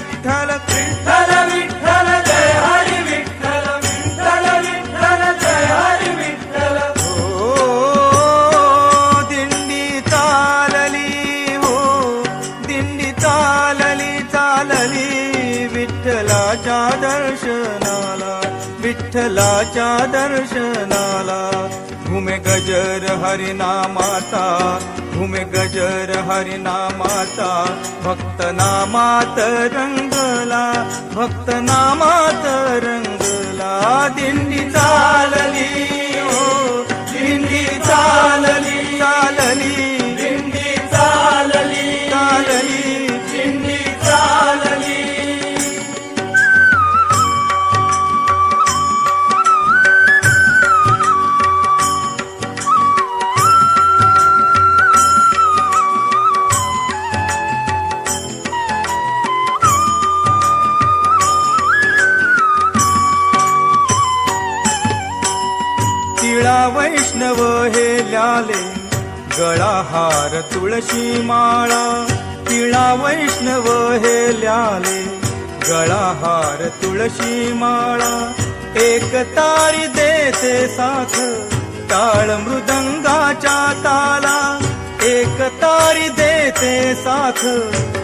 విఠల విఠల విఠల జయ హరి విఠల విఠల విఠల జయ హరి విఠల. ఓ దిండి తాళలి ఓ దిండి తాళలి తాళలి విఠలాచా దర్శనాలా విఠలాచా దర్శనాలా घूमे गजर हरिनामाता घुमे गजर हरिनामाचा भक्त नामात रंगला भक्त नामात रंगला दिंडीचा वैष्णव हे ल्याले गळा हार तुळशी माळा. तिळा वैष्णव हे ल्याले गळा हार तुळशी माळा. एक तारी देते साथ टाळ मृदंगाच्या ताला. एक तारी देते साथ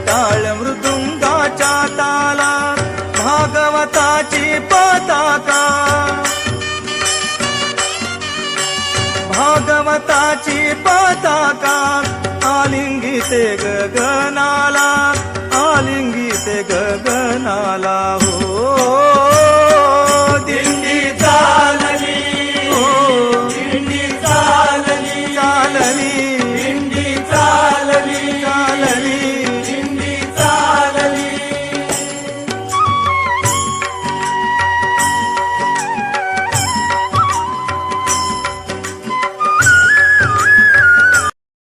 टाळ मृदुंगाच्या ताला. भारताची पताका आलिंगिते गगनाला आलिंगिते गगनाला.